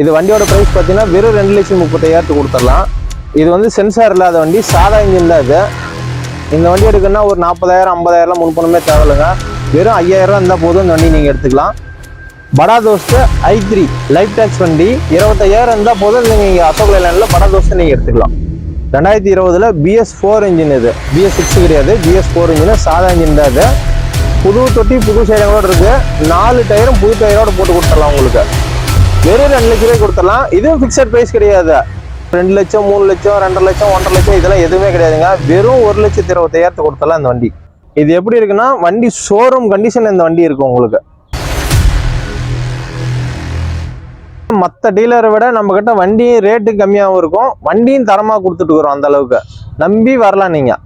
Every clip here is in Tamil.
இது வண்டியோட ப்ரைஸ் பார்த்தீங்கன்னா வெறும் ரெண்டு லட்சம் முப்பத்தாயிரத்துக்கு கொடுத்துடலாம். இது வந்து சென்சார் இல்லாத வண்டி சாதா இன்ஜின் தான் இது. இந்த வண்டி எடுக்கணும்னா ஒரு நாற்பதாயிரம் ஐம்பதாயிரம்லாம் முன்பணமே தேவையில்லைங்க. வெறும் ஐயாயிரம் இருந்தால் போதும் இந்த வண்டி நீங்கள் எடுத்துக்கலாம். Bada Dost I three life tax வண்டி. இருபத்தையாயிரம் இருந்தால் போதும் நீங்கள் இங்கே அசோக் லைலாண்டில் படா தோஸ்து நீங்கள் எடுத்துக்கலாம். ரெண்டாயிரத்தி இருபதில் பிஎஸ் ஃபோர் இன்ஜின் இது. பிஎஸ் சிக்ஸ் கிடையாது பிஎஸ் ஃபோர் இன்ஜின் சாதா இன்ஜின் தான் இது. புது தொட்டி புது சைடங்களோடு இருக்குது நாலு டயரும் புது டயரோடு போட்டு கொடுத்துடலாம் உங்களுக்கு. வெறும் ரெண்டு லட்ச ரூபாய் கொடுத்துடலாம். இதுவும் ஃபிக்ஸட் ப்ரைஸ் கிடையாது. ரெண்டு லட்சம் மூணு லட்சம் ரெண்டரை லட்சம் ஒன்றரை லட்சம் இதெல்லாம் எதுவுமே கிடையாதுங்க. வெறும் ஒரு லட்சத்தி இருபத்தையாயிரத்து கொடுத்தலாம் இந்த வண்டி. இது எப்படி இருக்குன்னா வண்டி ஷோரூம் கண்டிஷன் இந்த வண்டி இருக்கும் உங்களுக்கு. மற்ற டீலரை விட நம்ம கிட்ட வண்டியும் ரேட்டு கம்மியாகவும் இருக்கும். வண்டியும் தரமாக கொடுத்துட்டு இருக்கிறோம் அந்த அளவுக்கு. நம்பி வரலாம் நீங்கள்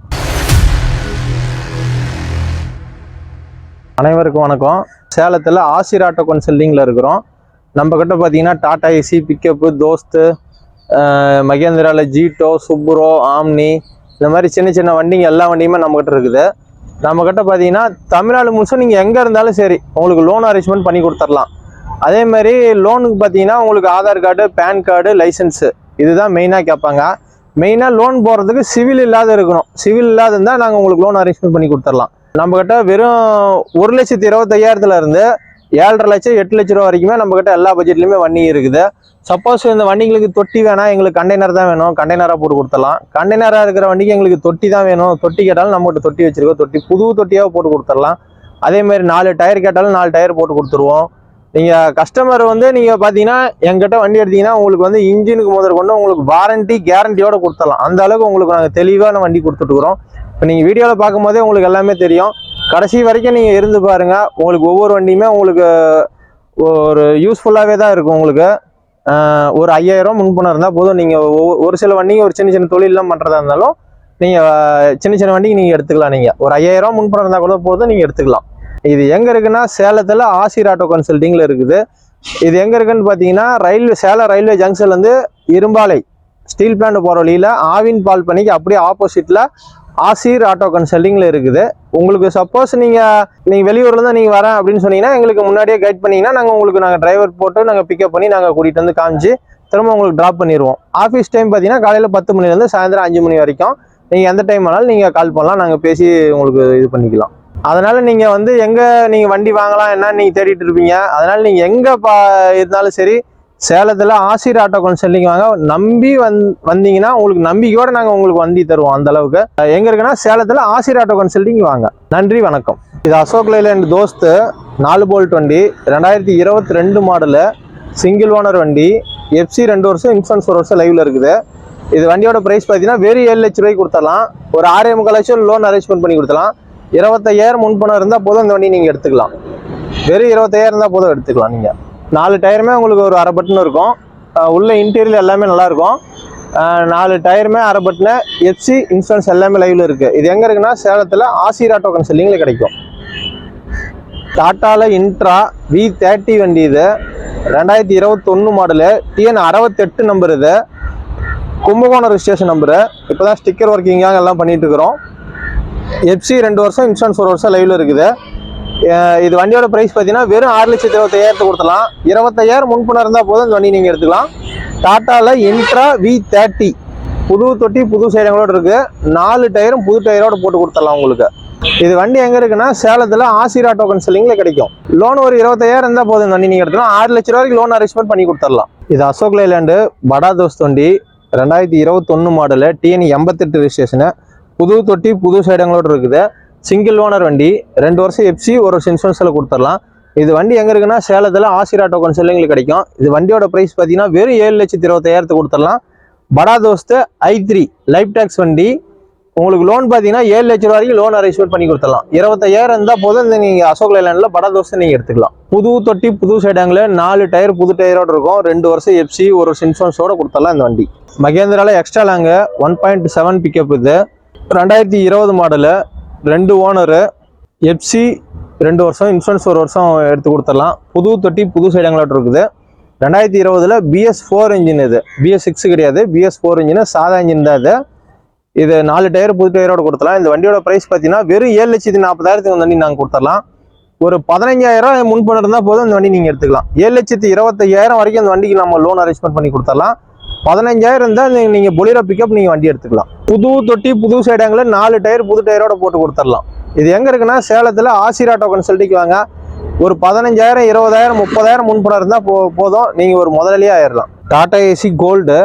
அனைவருக்கும் வணக்கம். சேலத்தில் ஆசிர் ஆட்டோ கன்சல்டிங்கில் இருக்கிறோம். நம்ம கிட்ட பார்த்தீங்கன்னா டாடா ஏசி பிக்கப்பு தோஸ்து மகேந்திராவில் ஜீட்டோ சுப்ரோ ஆம்னி இந்த மாதிரி சின்ன சின்ன வண்டிங்க எல்லா வண்டியுமே நம்ம கிட்ட இருக்குது. நம்ம கிட்ட பார்த்தீங்கன்னா தமிழ்நாடு முழுசும் நீங்கள் எங்கே இருந்தாலும் சரி உங்களுக்கு லோன் அரேஞ்ச்மெண்ட் பண்ணி கொடுத்துடலாம். அதே மாதிரி லோனுக்கு பார்த்தீங்கன்னா உங்களுக்கு Aadhaar card pan card license இதுதான் மெயினாக கேட்பாங்க. மெயினாக லோன் போகிறதுக்கு சிவில் இல்லாத இருக்கணும். சிவில் இல்லாத இருந்தால் நாங்கள் உங்களுக்கு லோன் அரேஞ்ச்மெண்ட் பண்ணி கொடுத்துடலாம். நம்மக்கிட்ட வெறும் ஒரு லட்சத்தி இருபத்தையாயிரத்துலேருந்து ஏழரை லட்சம் எட்டு லட்ச ரூபா வரைக்குமே நம்மக்கிட்ட எல்லா பட்ஜெட்லையுமே வண்டி இருக்குது. சப்போஸ் இந்த வண்டிங்களுக்கு தொட்டி வேணாம் எங்களுக்கு கண்டெய்னர் தான் வேணும். கண்டெய்னராக போட்டு கொடுத்துடலாம். கண்டெய்னராக இருக்கிற வண்டிக்கு எங்களுக்கு தொட்டி தான் வேணும். தொட்டி கேட்டாலும் நம்மகிட்ட தொட்டி வச்சிருக்கோம். தொட்டி புது தொட்டியாக போட்டு கொடுத்துடலாம். அதேமாதிரி நாலு டயர் கேட்டாலும் நாலு டயர் போட்டு கொடுத்துருவோம். நீங்கள் கஸ்டமர் வந்து நீங்கள் பார்த்தீங்கன்னா எங்கிட்ட வண்டி எடுத்தீங்கன்னா உங்களுக்கு வந்து இன்ஜினுக்கு முதல் கொண்டு உங்களுக்கு வாரண்டி கேரண்டியோடு கொடுத்துடலாம். அந்த அளவுக்கு உங்களுக்கு நாங்கள் தெளிவான வண்டி கொடுத்துட்டுருக்குறோம் இப்போ நீங்கள் வீடியோவில் பார்க்கும்போதே உங்களுக்கு எல்லாமே தெரியும். கடைசி வரைக்கும் நீங்கள் இருந்து பாருங்கள் உங்களுக்கு ஒவ்வொரு வண்டியுமே உங்களுக்கு ஒரு யூஸ்ஃபுல்லாகவே தான் இருக்கும் உங்களுக்கு. ஒரு ஐயாயிரம் முன்பணம் இருந்தால் போதும். நீங்கள் ஒரு சில வண்டிங்க ஒரு சின்ன சின்ன தொழிலெலாம் பண்ணுறதா இருந்தாலும் நீங்கள் சின்ன சின்ன வண்டிக்கு நீங்கள் எடுத்துக்கலாம் நீங்கள் ஒரு ஐயாயிரம் முன்பணம் இருந்தால் கூட போதும் நீங்கள் எடுத்துக்கலாம். இது எங்கே இருக்குன்னா சேலத்தில் ஆசிர் ஆட்டோ கன்சல்ட்டிங்கில் இருக்குது. இது எங்கே இருக்குன்னு பார்த்தீங்கன்னா ரயில்வே சேலம் ரயில்வே ஜங்ஷன்லேருந்து இரும்பாலை ஸ்டீல் பிளான்ட் போகிற வழியில் ஆவின் பால் பண்ணிக்கு அப்படியே ஆப்போசிட்டில் ஆசீர் ஆட்டோ கன்சல்டிங்கில் இருக்குது. உங்களுக்கு சப்போஸ் நீங்கள் நீங்கள் வெளியூர்லேருந்து நீங்கள் வரேன் அப்படின்னு சொன்னீங்கன்னா எங்களுக்கு முன்னாடியே கைட் பண்ணிங்கன்னா நாங்கள் உங்களுக்கு நாங்கள் டிரைவர் போட்டு நாங்கள் பிக்கப் பண்ணி நாங்கள் கூட்டிகிட்டு வந்து காமிச்சு திரும்ப உங்களுக்கு ட்ராப் பண்ணிடுவோம் ஆஃபீஸ் டைம் பார்த்தீங்கன்னா காலையில் பத்து மணிலேருந்து சாயந்தரம் அஞ்சு மணி வரைக்கும். நீங்கள் எந்த டைம் ஆனாலும் நீங்கள் கால் பண்ணலாம். நாங்கள் பேசி உங்களுக்கு இது பண்ணிக்கலாம். அதனால் நீங்கள் வந்து எங்கே நீங்கள் வண்டி வாங்கலாம் என்னன்னு நீங்கள் தேடிட்டு இருப்பீங்க. அதனால் நீங்கள் எங்கே பா இருந்தாலும் சரி சேலத்தில் ஆசிர் ஆட்டோ கன்சல்டிங் வாங்க நம்பி வந் வந்தீங்கன்னா உங்களுக்கு நம்பிக்கையோடு நாங்கள் உங்களுக்கு வண்டி தருவோம் அந்த அளவுக்கு. எங்கே இருக்குன்னா சேலத்தில் ஆசிர் ஆட்டோ கன்சல்டிங் வாங்க நன்றி வணக்கம். இது அசோக் லைலாண்ட் தோஸ்து. நாலு போல்ட் வண்டி. ரெண்டாயிரத்தி இருபத்தி ரெண்டு மாடலு. சிங்கிள் ஓனர் வண்டி. எஃப்சி ரெண்டு வருஷம் இன்சூரன்ஸ் ஒரு வருஷம் லைவில் இருக்குது. இது வண்டியோட ப்ரைஸ் பார்த்தீங்கன்னா வெறும் ஏழு லட்ச ரூபாய்க்கு கொடுத்தலாம் ஒரு ஆறே முக்கால் லட்சம் லோன் அரேஞ்ச்மெண்ட் பண்ணி கொடுத்தலாம் இருபத்தையாயிரம் முன்பணம் இருந்தால் போதும் இந்த வண்டி நீங்கள் எடுத்துக்கலாம். வெறும் இருபத்தையாயிரம் இருந்தால் போதும் எடுத்துக்கலாம் நீங்கள் நாலு டயருமே உங்களுக்கு ஒரு அரை பட்டன் இருக்கும். உள்ள இன்டீரியர் எல்லாமே நல்லா இருக்கும். நாலு டயருமே அரை பட்டனு எஃப்சி இன்சூரன்ஸ் எல்லாமே லைவில் இருக்குது இது எங்கே இருக்குன்னா சேலத்தில் ஆசிர் டோக்கன் கன்சல்டிங்ல கிடைக்கும். டாட்டாவில் இன்ட்ரா வி தேர்ட்டி வண்டி இது. ரெண்டாயிரத்தி இருபத்தொன்னு மாடலு டிஎன் அறுபத்தெட்டு நம்பர் இது. கும்பகோணம் ரிஜிஸ்ட்ரேஷன் நம்பரு இப்போ தான் ஸ்டிக்கர் ஒர்க்கிங்காக எல்லாம் பண்ணிகிட்ருக்குறோம் இருக்கிறோம். எஃப்சி ரெண்டு வருஷம் இன்சூரன்ஸ் ஒரு வருஷம் லைவில் இருக்குது. இது வண்டியோட ப்ரைஸ் பார்த்தீங்கன்னா வெறும் ஆறு லட்சத்தி இருபத்தையாயிரத்து கொடுத்தலாம் இருபத்தையாயிரம் முன்பணம் இருந்தால் போதும் இந்த வண்டி நீங்கள் எடுத்துக்கலாம். டாட்டாவில் இன்ட்ரா வி தேர்ட்டி புது தொட்டி புது சைடங்களோட இருக்குது நாலு டயரும் புது டயரோட போட்டு கொடுத்துடலாம் உங்களுக்கு. இது வண்டி எங்கே இருக்குன்னா சேலத்தில் ஆசிரா ஆட்டோ கன்சல்டிங்ல கிடைக்கும். லோன் ஒரு இருபத்தாயிரம் இருந்தால் போதும் இந்த வண்டி நீங்கள் எடுத்துலாம் ஆறு லட்ச ரூபாய்க்கு லோன் அரேஞ்ச்மெண்ட் பண்ணி கொடுத்துடலாம். இது அசோக் லேலேண்டு படா தோஸ் தொண்டி ரெண்டாயிரத்தி இருபத்தொன்னு மாடலு டிஎன் எண்பத்தெட்டு ரிஜிஸ்ட்ரேஷனு புது தொட்டி புது சைடங்களோட இருக்குது. சிங்கிள் ஓனர் வண்டி ரெண்டு வருஷம் எஃப்சி ஒரு வருஷம் இன்சூரன்ஸில் கொடுத்துடலாம். இது வண்டி எங்கே இருக்குன்னா சேலத்தில் ஆசிர் ஆட்டோ கன்சல்டிங்கில் கிடைக்கும். இது வண்டியோட ப்ரைஸ் பார்த்தீங்கன்னா வெறும் ஏழு லட்சத்தி இருபத்தாயிரத்துக்கு கொடுத்துடலாம். Bada Dost I three life tax வண்டி. உங்களுக்கு லோன் பார்த்தீங்கன்னா ஏழு லட்ச ரூபா வரைக்கும் லோன் அரேஞ்ச்மெண்ட் பண்ணி கொடுத்துடலாம். இருபத்தாயிரம் இருந்தால் போதும் இந்த நீங்கள் அசோக் லைலாண்டில் படா தோசை நீங்கள் எடுத்துக்கலாம். புது தொட்டி புது சைடாங்கில் நாலு டயர் புது டயரோடு இருக்கும். ரெண்டு வருஷம் எஃப்சி ஒரு வருஷம் இன்சூரன்ஸோடு கொடுத்துடலாம் இந்த வண்டி. மகேந்திராவில் extra long one point seven pickup இது. ரெண்டாயிரத்தி இருபது மாடலு ரெண்டு ஓனரு எஃப்சி ரெண்டு வருஷம் இன்சூரன்ஸ் ஒரு வருஷம் எடுத்து கொடுத்துடலாம். புது தொட்டி புது சைடங்களோட இருக்குது. ரெண்டாயிரத்தி இருபதில் பிஎஸ் ஃபோர் இன்ஜின் இது. பிஎஸ் சிக்ஸ் கிடையாது. பிஎஸ் ஃபோர் இன்ஜின் சாதா இன்ஜின் தான் இது. இது நாலு டயர் புது டயரோட கொடுத்துடலாம். இந்த வண்டியோட ப்ரைஸ் பார்த்தீங்கன்னா வெறும் ஏழு லட்சத்தி நாற்பதாயிரத்துக்கு இந்த வண்டி நாங்கள் கொடுத்துடலாம். ஒரு பதினஞ்சாயிரம் முன்பணம் இருந்தால் போதும் இந்த வண்டி நீங்கள் எடுத்துக்கலாம். ஏழு லட்சத்தி இருபத்தையாயிரம் வரைக்கும் அந்த வண்டிக்கு நம்ம லோன் அரேஞ்ச்மெண்ட் பண்ணி கொடுத்துடலாம். பதினஞ்சாயிரம் இருந்தால் நீங்கள் பொலிரோ பிக்கப் நீங்கள் வண்டி எடுத்துக்கலாம். புது தொட்டி புது சைடாங்கில் நாலு டயர் புது டயரோட போட்டு கொடுத்துடலாம். இது எங்கே இருக்குன்னா சேலத்தில் ஆசிராட்டோ சொல்லிக்கு வாங்க. ஒரு பதினஞ்சாயிரம் இருபதாயிரம் முப்பதாயிரம் முன்பணம் இருந்தால் போ போதும். நீங்கள் ஒரு முதலாளியே ஆயிடலாம் டாடா ஏசி கோல்டு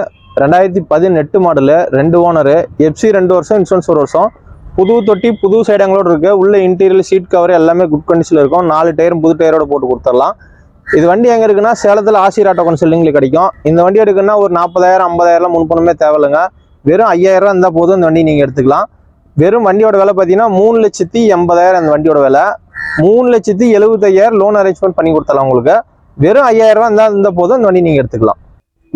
ரெண்டாயிரத்தி பதினெட்டு மாடலு ரெண்டு ஓனரு எஃப்சி ரெண்டு வருஷம் இன்சூரன்ஸ் ஒரு வருஷம். புது தொட்டி புது சைடங்களோடு இருக்குது உள்ள இன்டீரியல் சீட் கவர் எல்லாமே குட் கண்டிஷனில் இருக்கும். நாலு டயரும் புது டயரோட போட்டு கொடுத்துடலாம். இது வண்டி எங்கே இருக்குன்னா சேலத்தில் ஆசிராட்டோ கன்சல்டிங்கில் கிடைக்கும். இந்த வண்டி எடுக்குன்னா ஒரு நாற்பதாயிரம் ஐம்பதாயிரம்லாம் முன்பணமே தேவையில்லைங்க. வெறும் ஐயாயிரம் ரூபா இருந்தால் போதும் இந்த வண்டி நீங்கள் எடுத்துக்கலாம். வெறும் வண்டியோட விலை பார்த்தீங்கன்னா மூணு லட்சத்தி எண்பதாயிரம் அந்த வண்டியோட விலை. மூணு லட்சத்தி எழுபத்தையாயிரம் லோன் அரேஞ்ச்மெண்ட் பண்ணி கொடுத்தலாம் உங்களுக்கு. வெறும் ஐயாயிரம் ரூபா இருந்தால் போதும் இந்த வண்டி நீங்கள் எடுத்துக்கலாம்.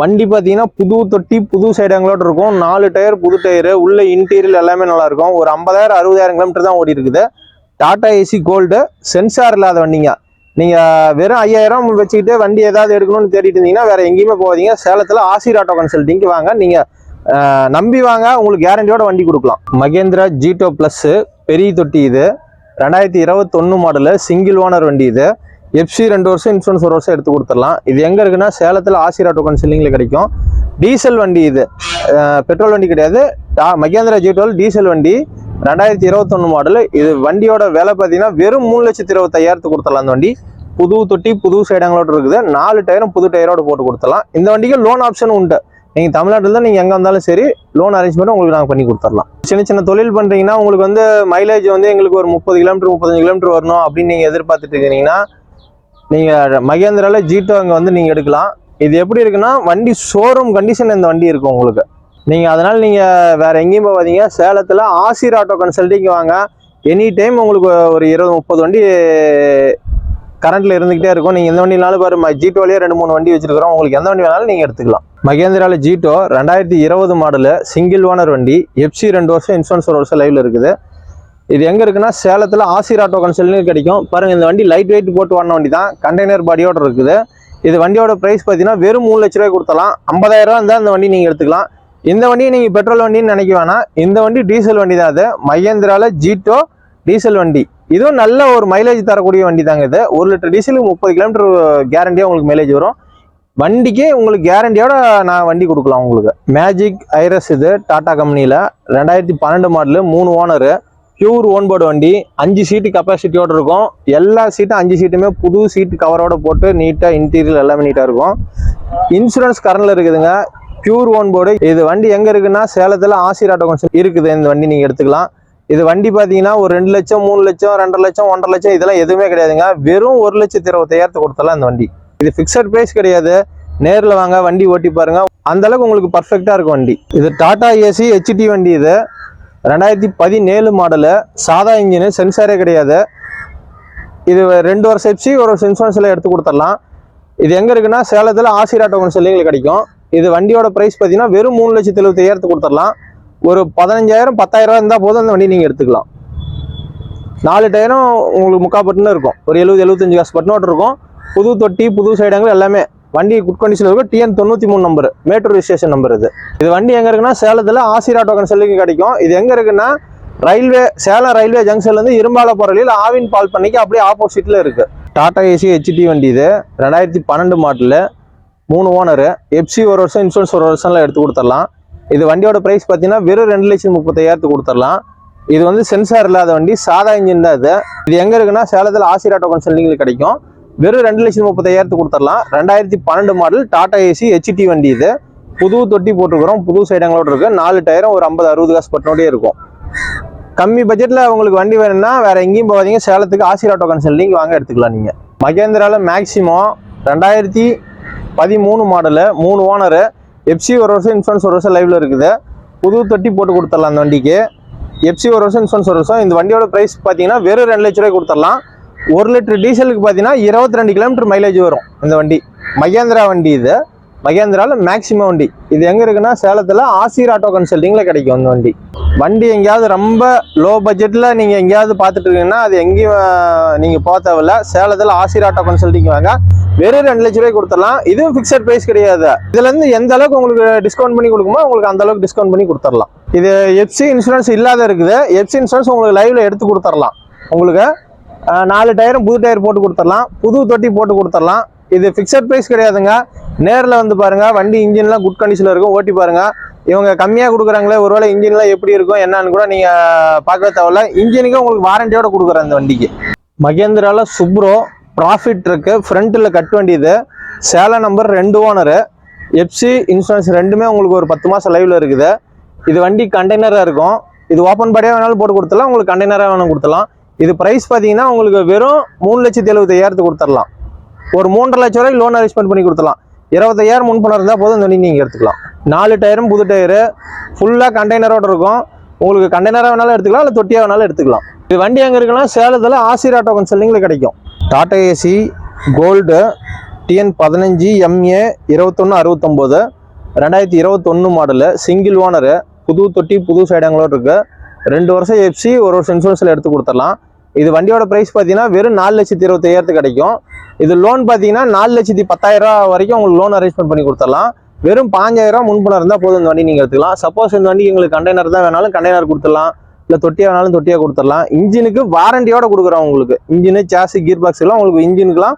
வண்டி பார்த்தீங்கன்னா புது தொட்டி புது சைடாங்களோட இருக்கும். நாலு டயர் புது டயரு உள்ள இன்டீரியர் எல்லாமே நல்லா இருக்கும். ஒரு ஐம்பதாயிரம் அறுபதாயிரம் கிலோமீட்டர் தான் ஓடி இருக்குது டாடா ஏசி கோல்டு சென்சார் இல்லாத வண்டிங்க. நீங்கள் வெறும் ஐயாயிரம் வச்சுக்கிட்டு வண்டி ஏதாவது எடுக்கணும்னு தேடிட்டு இருந்தீங்கன்னா வேறு எங்கேயுமே போகாதீங்க. சேலத்தில் ஆசிர் ஆட்டோ கன்சல்ட்டிங்க்கு வாங்க. நீங்கள் நம்பி வாங்க. உங்களுக்கு கேரண்டியோட வண்டி கொடுக்கலாம். மகேந்திரா ஜீட்டோ ப்ளஸ்ஸு பெரிய தொட்டி இது. ரெண்டாயிரத்தி இருபத்தொன்னு மாடலு சிங்கிள் ஓனர் வண்டி இது. எஃப்சி ரெண்டு வருஷம் இன்சூரன்ஸ் ஒரு வருஷம் எடுத்து கொடுத்துடலாம். இது எங்கே இருக்குன்னா சேலத்தில் ஆசிர் ஆட்டோ கன்சல்டிங்கில் கிடைக்கும். டீசல் வண்டி இது. பெட்ரோல் வண்டி கிடையாது. டா- மகேந்திரா ஜீட்டோல் டீசல் வண்டி. ரெண்டாயிரத்தி இருபத்தொன்னு மாடல் இது வண்டியோட விலை பார்த்தீங்கன்னா வெறும் மூணு லட்சத்தி இருபத்தையாயிரத்து கொடுத்துடலாம் அந்த வண்டி. புது தொட்டி புது சைடங்களோட இருக்குது. நாலு டயரும் புது டயரோட போட்டு கொடுத்துடலாம். இந்த வண்டிக்கு லோன் ஆப்ஷன் உண்டு. நீங்கள் தமிழ்நாட்டில் நீங்கள் எங்கே வந்தாலும் சரி லோன் அரேஞ்ச் உங்களுக்கு நாங்கள் பண்ணி கொடுத்துடலாம். சின்ன சின்ன தொழில் பண்ணுறீங்கன்னா உங்களுக்கு வந்து மைலேஜ் வந்து எங்களுக்கு ஒரு முப்பது கிலோமீட்டர் முப்பத்தஞ்சு கிலோமீட்டர் வரணும் அப்படின்னு நீங்கள் எதிர்பார்த்துட்டு இருக்கிறீங்கன்னா நீங்கள் மகேந்திராவில் ஜீட்டோ அங்கே வந்து நீங்கள் எடுக்கலாம். இது எப்படி இருக்குன்னா வண்டி ஷோரூம் கண்டிஷன் இந்த வண்டி இருக்கும் உங்களுக்கு. நீங்கள் அதனால் நீங்கள் வேறு எங்கேயும் போகாதீங்க. சேலத்தில் ஆசிர் ஆட்டோ கன்சல்ட்டிங் வாங்க. எனி டைம் உங்களுக்கு ஒரு இருபது முப்பது வண்டி கரண்ட்டில் இருந்துகிட்டே இருக்கும். நீங்கள் எந்த வண்டினாலும் பாரு ஜீட்டோலேயே ரெண்டு மூணு வண்டி வச்சிருக்கிறோம். உங்களுக்கு எந்த வண்டி வேணாலும் நீங்கள் எடுத்துக்கலாம். மகேந்திராவில் ஜீட்டோ ரெண்டாயிரத்தி இருபது மாடலு சிங்கிள் ஓனர் வண்டி எஃப்சி ரெண்டு வருஷம் இன்சூரன்ஸ் ஒரு வருஷம் லைவில் இருக்குது. இது எங்கே இருக்குன்னா சேலத்தில் ஆசிர் ஆட்டோ கன்சல்ட்னு கிடைக்கும். பாருங்கள் இந்த வண்டி லைட் வெயிட் போட்டு வாடின வண்டி தான். கண்டெய்னர் பாடியோடு இருக்குது. இது வண்டியோட ப்ரைஸ் பார்த்தீங்கன்னா வெறும் மூணு லட்ச ரூபாய் கொடுத்தலாம் ஐம்பதாயிரம் ரூபா இருந்தால் இந்த வண்டி நீங்கள் எடுத்துக்கலாம். இந்த வண்டியை நீங்கள் பெட்ரோல் வண்டின்னு நினைக்க வேணாம். இந்த வண்டி டீசல் வண்டி தான் அது. மகேந்திராவில் ஜீட்டோ டீசல் வண்டி. இதுவும் நல்ல ஒரு மைலேஜ் தரக்கூடிய வண்டி தாங்க இது. ஒரு லிட்டர் டீசலுக்கு முப்பது கிலோமீட்டர் கேரண்டியாக உங்களுக்கு மைலேஜ் வரும். வண்டிக்கே உங்களுக்கு கேரண்டியோட நான் வண்டி கொடுக்கலாம் உங்களுக்கு. மேஜிக் ஐரஸ் இது டாடா கம்பெனியில் ரெண்டாயிரத்தி பன்னெண்டு மாடலு மூணு ஓனரு பியூர் ஓன் போர்டு வண்டி. அஞ்சு சீட்டு கெப்பாசிட்டியோடு இருக்கும். எல்லா சீட்டும் அஞ்சு சீட்டுமே புது சீட்டு கவரோட போட்டு நீட்டாக இன்டீரியர் எல்லாமே நீட்டாக இருக்கும். இன்சூரன்ஸ் கரண்டில் இருக்குதுங்க. பியூர் ஓன் போர்டு இது வண்டி எங்கே இருக்குன்னா சேலத்தில் ஆசிராட்டோ இருக்குது. இந்த வண்டி நீங்கள் எடுத்துக்கலாம். இது வண்டி பார்த்தீங்கன்னா ஒரு ரெண்டு லட்சம் மூணு லட்சம் ரெண்டரை லட்சம் ஒன்றரை லட்சம் இதெல்லாம் எதுவுமே கிடையாதுங்க. வெறும் ஒரு லட்சத்தி இருபத்தையாயிரத்து கொடுத்தலாம் இந்த வண்டி. இது ஃபிக்ஸட் ப்ரைஸ் கிடையாது. நேரில் வாங்க வண்டி ஓட்டி பாருங்க. அந்த அளவுக்கு உங்களுக்கு பர்ஃபெக்டாக இருக்கும் வண்டி. இது டாடா ஏசி ஹெச்டி வண்டி இது. ரெண்டாயிரத்தி பதினேழு மாடலு சாதா இன்ஜினு சென்சாரே கிடையாது. இது ரெண்டு வருஷம் எப்சி ஒரு வருஷம் இன்சூரன்ஸில் எடுத்து கொடுத்துடலாம். இது எங்கே இருக்குன்னா சேலத்தில் ஆசிராட்டோன்னு சொல்லி எங்களுக்கு கிடைக்கும். இது வண்டியோட ப்ரைஸ் பார்த்தீங்கன்னா வெறும் மூணு லட்சத்தி எழுபத்தையாயிரத்து கொடுத்துடலாம். ஒரு பதினஞ்சாயிரம் பத்தாயிரம் ரூபா இருந்தால் போதும் அந்த வண்டி நீங்கள் எடுத்துக்கலாம். நாலு டயரும் உங்களுக்கு முக்கா பட்டுன்னு இருக்கும். ஒரு எழுபது எழுபத்தஞ்சு காசு பட்டுனோட்டு இருக்கும். புது தொட்டி புது சைடங்கள் எல்லாமே. வண்டி குட் கண்டிஷனில் இருக்கும். டிஎன் தொண்ணூற்றி மூணு நம்பர் மேட்டூர் ரிஜிஸ்ட்ரேஷன் நம்பர் இது. இது வண்டி எங்கே இருக்குன்னா சேலத்தில் ஆசிர் ஆட்டோ கன்சல்டிங் கிடைக்கும். இது எங்கே இருக்குன்னா ரயில்வே சேலம் ரயில்வே ஜங்ஷன்லேருந்து இரும்பால போகிற வழியில் ஆவின் பால் பண்ணிக்கு அப்படியே ஆப்போசிட்டில் இருக்குது டாடா ஏசி ஹெச்டி வண்டி இது. ரெண்டாயிரத்தி பன்னெண்டு மாடலு மூணு ஓனரு எஃப்சி ஒரு வருஷம் இன்சூரன்ஸ் ஒரு வருஷம்லாம் எடுத்து கொடுத்துடலாம். இது வண்டியோட ப்ரைஸ் பார்த்தீங்கன்னா வெறும் ரெண்டு லட்சம் முப்பத்தையாயிரத்துக்கு கொடுத்துடலாம். இது வந்து சென்சார் இல்லாத வண்டி சாதா இன்ஜின் தான் இது. இது எங்கே இருக்குன்னா சேலத்தில் ஆசிராட்டோ கன்சல்டிங்கில் கிடைக்கும். வெறும் ரெண்டு லட்சம் முப்பத்தையாயிரத்துக்கு கொடுத்துடலாம். ரெண்டாயிரத்தி பன்னெண்டு மாடல் டாடா ஏசி ஹெச்டி வண்டி இது. புது தொட்டி போட்டுருக்குறோம். புது சைடங்களோட இருக்குது நாலு டயரும் ஒரு ஐம்பது அறுபது காசு பட்டினோடே இருக்கும். கம்மி பட்ஜெட்டில் உங்களுக்கு வண்டி வேணும்னா வேறு எங்கேயும் போகாதீங்க. சேலத்துக்கு ஆசிராட்டோ கன்சல்டிங் வாங்க எடுத்துக்கலாம் நீங்கள் மகேந்திராவில் மேக்ஸிமம் ரெண்டாயிரத்தி பதிமூணு மாடலு மூணு ஓனரு. எஃப்சி ஒரு வருஷம் இன்சூரன்ஸ் ஒரு வருஷம் லைவில் இருக்குது. புது தொட்டி போட்டு கொடுத்துடலாம் அந்த வண்டிக்கு. எஃப்சி ஒரு வருஷம் இன்சூரன்ஸ் ஒரு வருஷம். இந்த வண்டியோட ப்ரைஸ் பார்த்தீங்கன்னா வெறும் ரெண்டு லட்ச ரூபாய் கொடுத்துடலாம். ஒரு லிட்டர் டீசலுக்கு பார்த்தீங்கன்னா இருபத்தி ரெண்டு கிலோமீட்டர் மைலேஜ் வரும் இந்த வண்டி. மகேந்திரா வண்டி இது. மகேந்திராவில் மேக்ஸிமம் வண்டி. இது எங்கே இருக்குன்னா சேலத்தில் ஆசிர் ஆட்டோ கன்சல்டிங்கில் கிடைக்கும் அந்த வண்டி. வண்டி எங்கேயாவது ரொம்ப லோ பட்ஜெட்டில் நீங்கள் எங்கேயாவது பார்த்துட்டு இருக்கீங்கன்னா அது எங்கேயும் நீங்கள் போக தேவையில்ல. சேலத்தில் ஆசிர் ஆட்டோ கன்சல்டிங் வாங்க. வெறும் ரெண்டு லட்ச ரூபாய் கொடுத்துடலாம். இதுவும் ஃபிக்ஸட் ப்ரைஸ் கிடையாது. இதுல இருந்து எந்த அளவுக்கு உங்களுக்கு டிஸ்கவுண்ட் பண்ணி கொடுக்குமோ உங்களுக்கு அந்த அளவுக்கு டிஸ்கவுண்ட் பண்ணி கொடுத்துடலாம். இது எஃப்சி இன்சூரன்ஸ் இல்லாத இருக்குது. எஃப்சி இன்சூரன்ஸ் உங்களுக்கு லைவ்ல எடுத்து கொடுத்துடலாம். உங்களுக்கு நாலு டயரும் புது டயர் போட்டு கொடுத்துடலாம். புது தொட்டி போட்டு கொடுத்துடலாம். இது ஃபிக்ஸட் ப்ரைஸ் கிடையாதுங்க. நேரில் வந்து பாருங்க. வண்டி இன்ஜின்லாம் குட் கண்டிஷனில் இருக்கும். ஓட்டி பாருங்க. இவங்க கம்மியாக கொடுக்குறாங்களே ஒருவேளை இன்ஜின்லாம் எப்படி இருக்கும் என்னன்னு கூட நீங்கள் பார்க்க தேவையில்ல. இன்ஜினுக்கு உங்களுக்கு வாரண்டியோட கொடுக்குறேன் இந்த வண்டிக்கு. மகேந்திரால சுப்ரோ ப்ராஃபிட் இருக்குது ஃப்ரண்ட்டில் கட் வேண்டியது. சேலை நம்பர் ரெண்டு ஓனரு எஃப்சி இன்சூரன்ஸ் ரெண்டுமே உங்களுக்கு ஒரு பத்து மாதம் லைவில் இருக்குது. இது வண்டி கண்டெய்னராக இருக்கும். இது ஓப்பன் பாடியாக வேணாலும் போட்டு கொடுத்துலாம் உங்களுக்கு கண்டெய்னராக வேணாலும் கொடுத்துலாம் இது ப்ரைஸ் பார்த்தீங்கன்னா உங்களுக்கு வெறும் மூணு லட்சத்தி எழுபத்தையாயிரத்துக்கு கொடுத்துடலாம். ஒரு மூன்றரை லட்சம் ரூபாய் லோன் அரேஞ்ச்மெண்ட் பண்ணி கொடுத்துலாம் இருபத்தையாயிரம் முன் பணம் இருந்தால் போதும் இந்த வண்டி நீங்கள் எடுத்துக்கலாம். நாலு டயரும் புது டயரு ஃபுல்லாக கண்டெய்னரோடு இருக்கும். உங்களுக்கு கண்டெய்னராக வேணாலும் எடுத்துக்கலாம் இல்லை தொட்டியாக வேணாலும் எடுத்துக்கலாம். இது வண்டி எங்கே இருக்குன்னா சேலத்தில் ஆசிர் ஆட்டோ கன்சல்டிங்கில் கிடைக்கும். டாடா ஏசி கோல்டு டிஎன் பதினஞ்சு எம்ஏ இருபத்தொன்று அறுபத்தொம்போது ரெண்டாயிரத்தி இருபத்தொன்று மாடலு சிங்கிள் ஓனரு புது தொட்டி புது சைடங்களோடு இருக்குது ரெண்டு வருஷம் எஃப்சி ஒரு வருஷம் இன்சூரன்ஸில் எடுத்து கொடுத்துடலாம். இது வண்டியோட ப்ரைஸ் பார்த்தீங்கன்னா வெறும் நாலு லட்சத்தி இருபத்தையாயிரத்துக்கு கிடைக்கும். இது லோன் பார்த்தீங்கன்னா நாலு லட்சத்தி பத்தாயிரம் ரூபா வரைக்கும் உங்களுக்கு லோன் அரேஞ்ச்மெண்ட் பண்ணி கொடுத்துடலாம். வெறும் பாஞ்சாயிரம் ரூபா முன்பணம் இருந்தால் போதும் இந்த வண்டி நீங்கள் எடுத்துக்கலாம். சப்போஸ் இந்த வண்டி எங்களுக்கு கண்டெய்னர் தான் வேணாலும் கண்டெய்னர் கொடுத்துடலாம். இல்லை தொட்டியாக வேணாலும் தொட்டியாக கொடுத்துடலாம். இன்ஜினுக்கு வாரண்டியோட கொடுக்குறோம் உங்களுக்கு. இன்ஜினு சாசி கீர் பாக்ஸ் எல்லாம் உங்களுக்கு இன்ஜினுக்குலாம்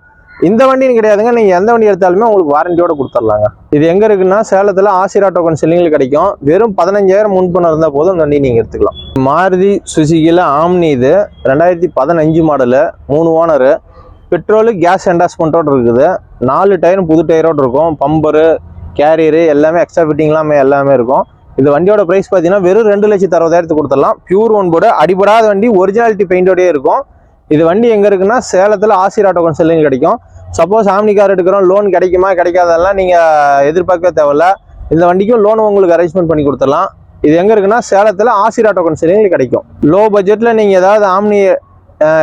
இந்த வண்டின்னு கிடையாதுங்க. நீங்கள் எந்த வண்டி எடுத்தாலுமே உங்களுக்கு வாரண்டியோட கொடுத்துடலாங்க. இது எங்கே இருக்குன்னா சேலத்தில் ஆசிரா டோக்கன் செல்லிங்கில் கிடைக்கும். வெறும் பதினஞ்சாயிரம் முன்பணம் இருந்தால் போதும் அந்த வண்டி நீங்கள் எடுத்துக்கலாம். மாருதி சுசுகியில் ஆம்னி இது ரெண்டாயிரத்தி பதினஞ்சு மாடலு மூணு ஓனரு பெட்ரோலு கேஸ் அண்டாஸ்மெண்ட்டோடு இருக்குது. நாலு டயரும் புது டயரோடு இருக்கும். பம்பரு கேரியரு எல்லாமே எக்ஸ்ட்ரா ஃபிட்டிங்லாமே எல்லாமே இருக்கும். இந்த வண்டியோட ப்ரைஸ் பார்த்தீங்கன்னா வெறும் ரெண்டு லட்சத்து அறுபதாயிரத்து கொடுத்துடலாம். பியூர் ஒன் போர்டு அடிபடாத வண்டி ஒரிஜினாலிட்டி பெயிண்டோடயே இருக்கும். இது வண்டி எங்கே இருக்குன்னா சேலத்தில் ஆசிர் ஆட்டோ கன்சல்டிங் கிடைக்கும். சப்போஸ் ஆம்னி கார் எடுக்கிறோம் லோன் கிடைக்குமா கிடைக்காதெல்லாம் நீங்கள் எதிர்பார்க்க தேவையில்ல. இந்த வண்டிக்கும் லோன் உங்களுக்கு அரேஞ்ச்மெண்ட் பண்ணி கொடுத்துடலாம். இது எங்கே இருக்குன்னா சேலத்தில் ஆசிர் ஆட்டோ கன்சல்டிங் கிடைக்கும். லோ பட்ஜெட்டில் நீங்கள் ஏதாவது ஆம்னி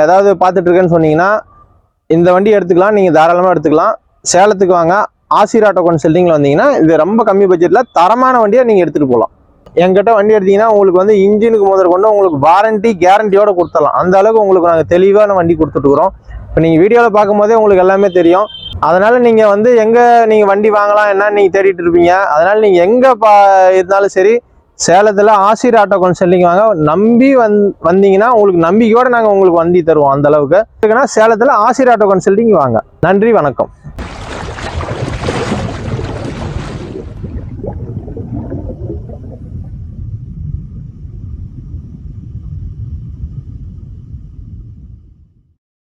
ஏதாவது பார்த்துட்ருக்கேன்னு சொன்னீங்கன்னா இந்த வண்டி எடுத்துக்கலாம் நீங்கள் தாராளமாக எடுத்துக்கலாம். சேலத்துக்கு வாங்க. ஆசிர் ஆட்டோ கன்சல்டிங்கில் வந்தீங்கன்னா இது ரொம்ப கம்மி பட்ஜெட்டில் தரமான வண்டியை நீங்கள் எடுத்துகிட்டு போகலாம் எங்கிட்ட வண்டி எடுத்தீங்கன்னா உங்களுக்கு வந்து இன்ஜினுக்கு முதல் கொண்டு உங்களுக்கு வாரண்டி கேரண்டியோட கொடுத்துடலாம். அந்த அளவுக்கு உங்களுக்கு நாங்கள் தெளிவான வண்டி கொடுத்துட்டுக்குறோம் இப்போ நீங்கள் வீடியோவில் பார்க்கும்போதே உங்களுக்கு எல்லாமே தெரியும். அதனால் நீங்கள் வந்து எங்கே நீங்கள் வண்டி வாங்கலாம் என்னன்னு நீங்கள் தேடிட்டு இருப்பீங்க. அதனால் நீங்கள் எங்கே பா இருந்தாலும் சரி சேலத்தில் ஆசிர் ஆட்டோ கன்சல்டிங் வாங்க. நம்பி வந் வந்தீங்கன்னா உங்களுக்கு நம்பிக்கையோடு நாங்கள் உங்களுக்கு வண்டி தருவோம் அந்த அளவுக்கு. இருக்குன்னா சேலத்தில் ஆசிர் ஆட்டோ கன்சல்டிங் வாங்க. நன்றி வணக்கம்.